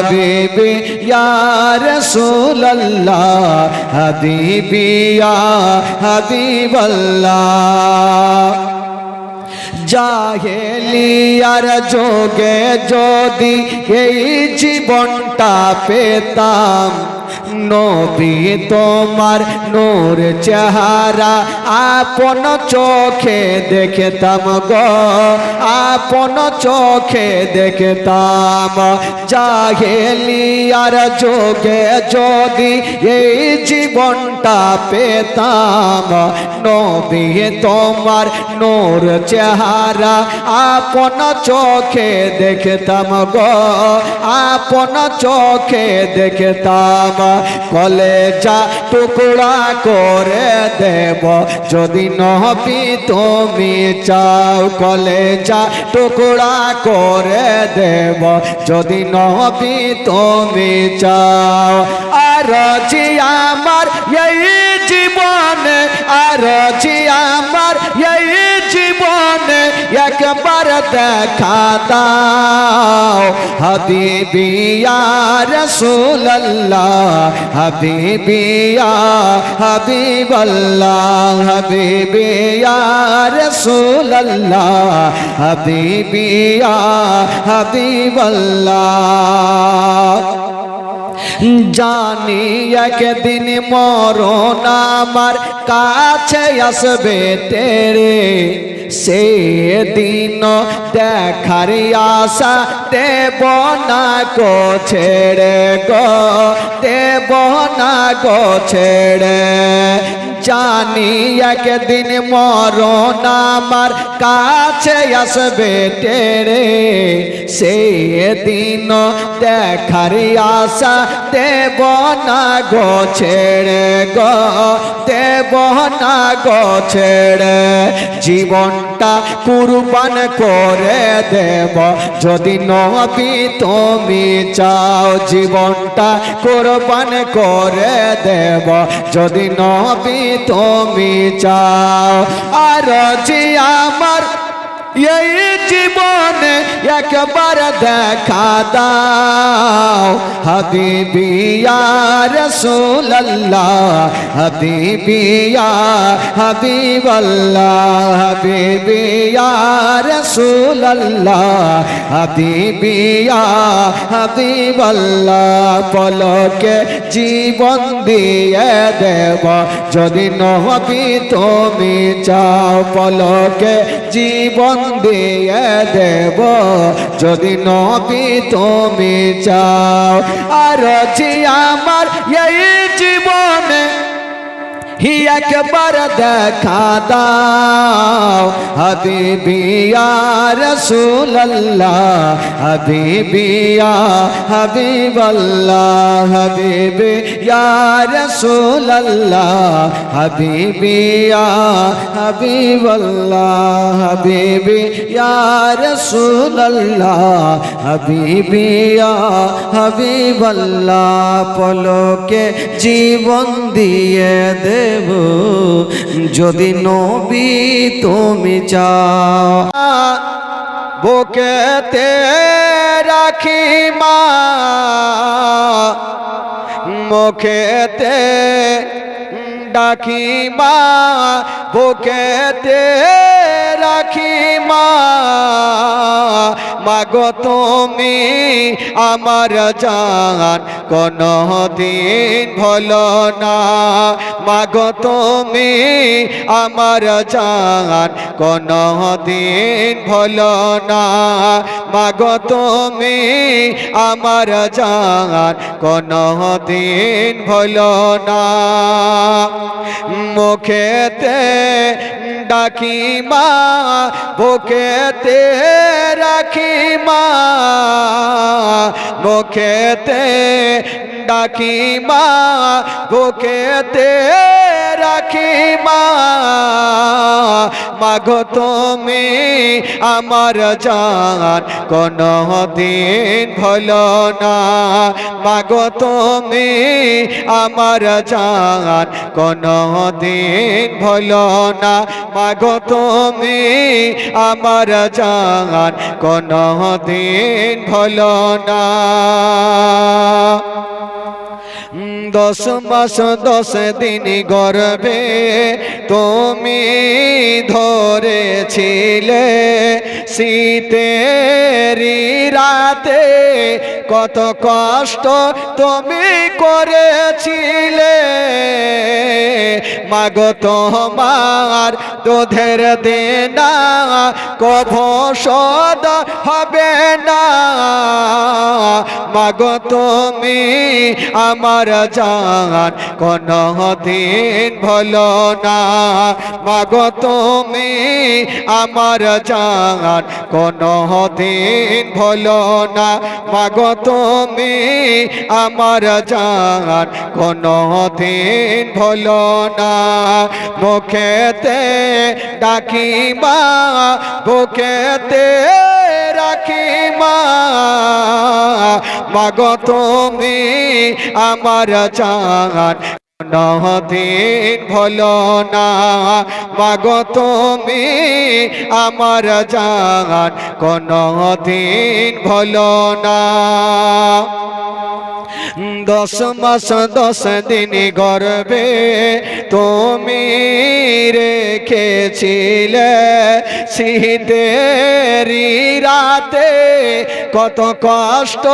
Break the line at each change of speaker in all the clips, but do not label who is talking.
হাবিবি ইয়া রাসূলুল্লাহ হাবিবি ইয়া হাবিবাল্লাহ। জাহেলিয়ার যোগে যদি এই জীবনটা পেতাম নবী তোমার নূর চেহারা আপন চোখে দেখতাম গো, আপন চোখে দেখতাম। জাহেলিয়ার যোগে যদি এই জীবনটা পেতাম, নবী তোমার নূর চেহারা আপন চোখে দেখতাম গো, আপন চোখে দেখতাম। কলেজা টুকরা করে দেব। যদি নহবি তুমি চাও কলেজা টুকরা করে দেব। যদি নহবি তুমি চাও আর জি আমার এই জীবনে, আর জি আমার এই জীবনে একবার দেখা দাও। হাবিবিয়া রসুল্লাহ হাবিবিয়া হাবিবাল্লাহ হাবিবিয়া রসুল্লাহ হাবিবিয়া হাবিবাল্লাহ। জানি একদিন মরণ আমার কাছে আসবে তেরে। সেদিন দেখার আশা দেব না গো, ছেড়ে গো, দেব না গো, ছেড়ে জানি একদিন মরণ আমার কাছে আসবে টেরে। সেদিন দেখার আশা দেব না গো, ছেড়ে গো, দেব না গো, ছেড়ে। জীবনটা কুরবান করে দেব। যদি নবী তুমি চাও জীবনটা কুরবান করে দেব। যদি নবী তুমি চাও। আর যে আমার এই জীবনে একবার দেখা দাও। হাবিবিয়া রসুল্লাহ হাবিবিয়া, হাবিবাল্লাহ, হাবিবিয়া রসুল্লাহ হাবিবিয়া, হাবিবাল্লাহ। পলকে জীবন দিয়ে দেব, যদি নহবি তুমি চাও। পলকে জীবন দিয়ে দেব। যদি নবী তুমি চাও আর আমার এই জীবনে। হি একবার দেখা দাও হাবিবিয়া রসুল্লাহ হাবিবিয়া হাবিবাল্লাহ হাবিবিয়া রসুল্লাহ হাবিবিয়া হাবিবাল্লাহ হাবিবিয়া রসুল্লাহ হাবিবিয়া হাবিবাল্লাহ পলকে জীবন দিয়ে দে দেব। যদি নবী তুমি চাও বুকেতে রাখি মা মুখেতে ডাকি মা বুকেতে রাখি মা। মাগো তুমি আমার জান কোন দিন ভলো না। মাগো তুমি আমার জান কোন দিন ভলো না। মাগো তুমি আমার জান কোন দিন ভলো না। মুখেতে ডাকি মা বুকেতে রাখি মা মুখেতে ডাকি মা বুকেতে রাখি মা। মাগো তুমি আমার জান কোন দিন ভুলো না। মাগো তুমি আমার জান কোন দিন ভুলো না। মাগো তুমি আমার জান কোন দিন ভুলো না। দশ মাস দশ দিন গর্বে তুমি ধরেছিলে। শীতেরি রাতে কত কষ্ট তুমি করেছিলে। মাগো তোমার দুধের দেনা কভ সদ হবে না। মাগো তুমি আমার জান কোন দিন ভুলো না। মাগো তুমি আমার জান কোন দিন ভুলো না। মাগো তুমি আমার জান কোন দিন ভুলো না। মুখেতে ডাকি মা বুকেতে রাখি মা? মাগো তুমি আমার চান দিন ভল না। মাগো তুমি আমার জান। কোন দিন ভুলো না। দশ মাস দশ দিন গর্বে তুমি রেখেছিলে শীতেরি রাতে। কত কষ্ট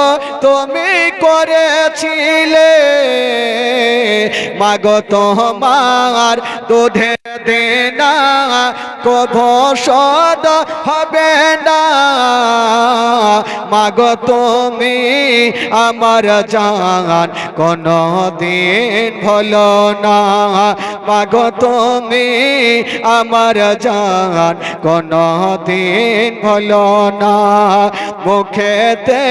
তুমি করেছিলে। মাগো তোমার দুধে দেনা কভ সদ হবে না। মাগো তুমি আমার জান কোন দিন ভুলো না। মাগো তুমি আমার জান কোন দিন ভুলো না। মুখেতে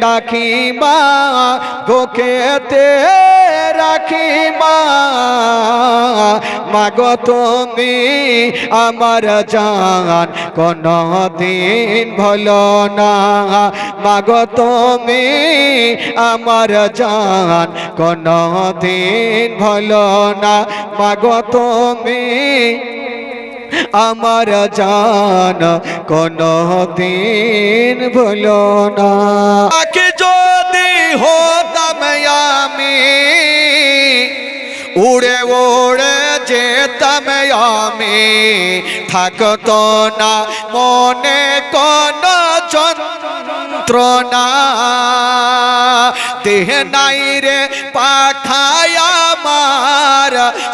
ডাকি মা বুকেতে রাখি মা মাগো তুমি আমার জান কোন দিন ভুলো না। মাগো তুমি আমার জান কোন দিন ভুলো না। মাগো তুমি আমার জান কোন দিন ভুলো না। যদি হতাম আমি, উড়ে যেতাম আমি থাকতো না, মনে কোন যন্ত্রণা। দেহ নাই রে পাখায় আমার,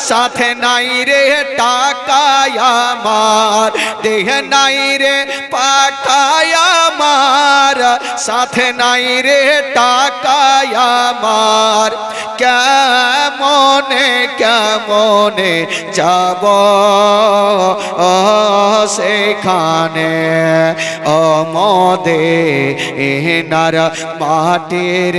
সাথে নাই রে টাকায় আমার। দেহ নাই রে পাখায় আমার, সাথে নাই রে আমার। কেমনে কেমনে যাব? সেখানে অমদে এনার মাটির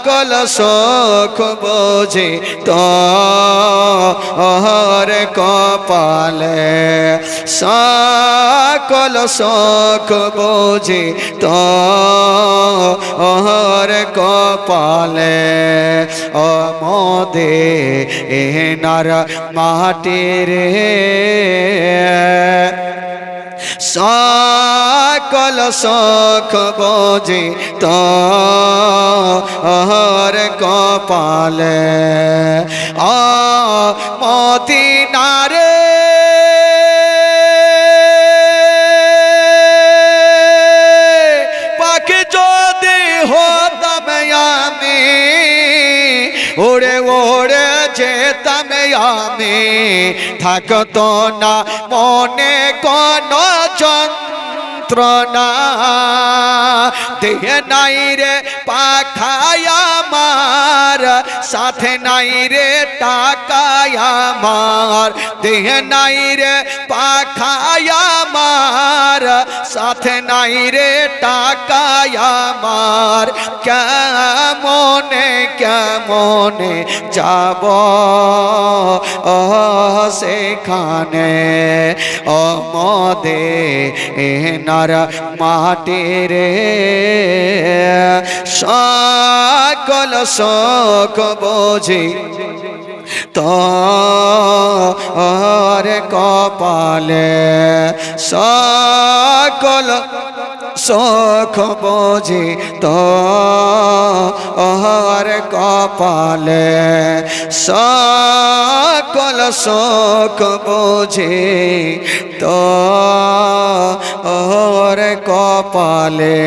সকল শোক বোঝে তোর কপালে। সকল শোক বোঝে তোর কপালে। অমদে এনার মাটির সকল শোক বোঝে তোর কপালে। আ মদিনারে। পাখি যদি হতাম আমি ওড়ে ওড়ে যেতাম আমি, থাকতো না মনে কোন যন্ত্রণা। দেহে নাই রে পাখায় আমার, সাথে নাই রে টাকায় আমার। দেহ নাই রে পাখায় আমার সাথে নাই রে টাকা আমার। কেমনে কেমনে যাব ও সেখানে? অমদে এনার মাটি রে। সকল শোক বোঝি তোর কপালে সকল শোক বোঝি তোর কপালে সকল শোক বোঝি তোর কপালে